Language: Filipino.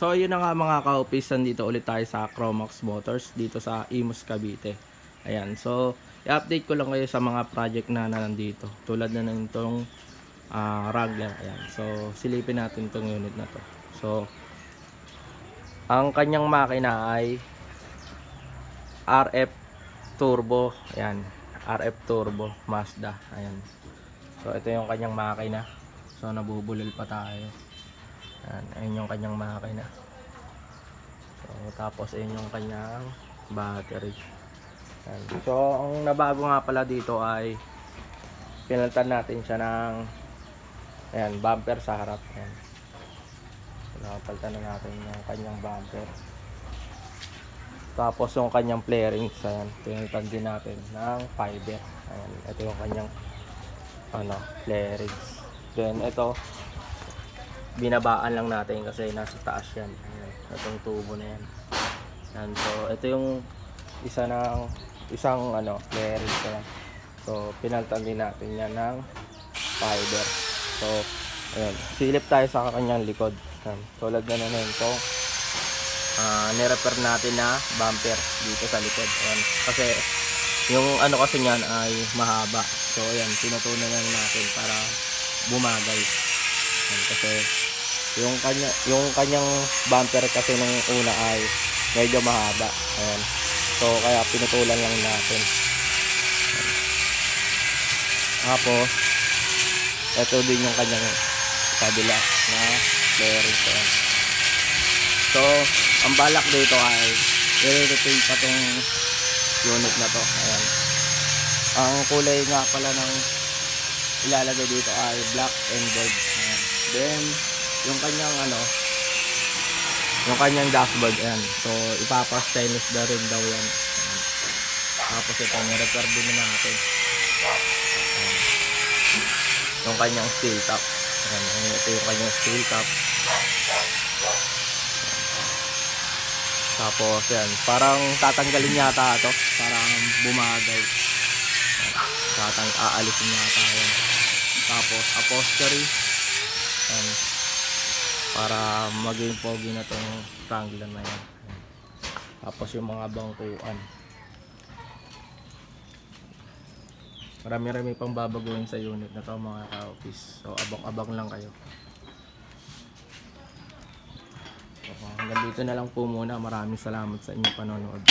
So, yun na nga mga ka-office, nandito ulit tayo sa Chromax Motors dito sa Imus, Cavite. Ayan, so, i-update ko lang kayo sa mga project na, na nandito. Tulad na ng itong ah, Wrangler. Ayan, so, silipin natin itong unit na to. So, ang kanyang makina ay RF Turbo. Ayan, RF Turbo Mazda. Ayan. So, ito yung kanyang makina. So, nabubulol pa tayo. Ayan, ayun yung kanyang makina. So, tapos ayun yung kanyang battery. Ayan. So, ang nabago nga pala dito ay pinalitan natin siya ng ayan, bumper sa harap. Ayan. So, nakapalitan na natin yung kanyang bumper. Tapos yung kanyang flarings, ayan, pinalitan din natin ng fiber. Ayan, ito yung kanyang ano, flarings. Then ito, binabaan lang natin kasi nasa taas yan. Itong tubo na yan. Yan, so ito yung isa ng isang ano, flarings na yan. So pinaltan din natin yan ng fiber. So ayun, silip tayo sa kanyang likod. Yan, tulad na na ito. Ah, nirepair natin na bumper dito sa likod. Ayan, kasi yung ano kasi niyan ay mahaba. So ayan, tinutunan lang natin para bumagay. Ayan, kasi yung kanya yung kanyang bumper kasi nung una ay medyo mahaba. Ayan. So kaya pinutulan lang natin. Tapos ito din yung kanyang kabila na bearing. Ayan. So ang balak dito ay i-repaint pa tong unit na to. Ayan. Ang kulay nga pala ng ilalagay dito ay black and gold. Ayan. Then yung kanyang ano yung kanyang dashboard ayan. So ipapa-stainless na rin daw yan. Tapos ito ni-repair din na natin. Ayan. yung kanyang steel top. Ayan, ito yung kanyang steel top. Tapos yan parang tatanggalin yata ito parang bumagay. Tatang aalisin yata yan. Tapos upholstery. Ayan para maging pogi na tong Wrangler na yan. Tapos yung mga bangkuan. Marami-rami pang babaguhin sa unit na to mga ka-office. So abang-abang lang kayo. So, hanggang dito na lang po muna. Maraming salamat sa inyong panonood.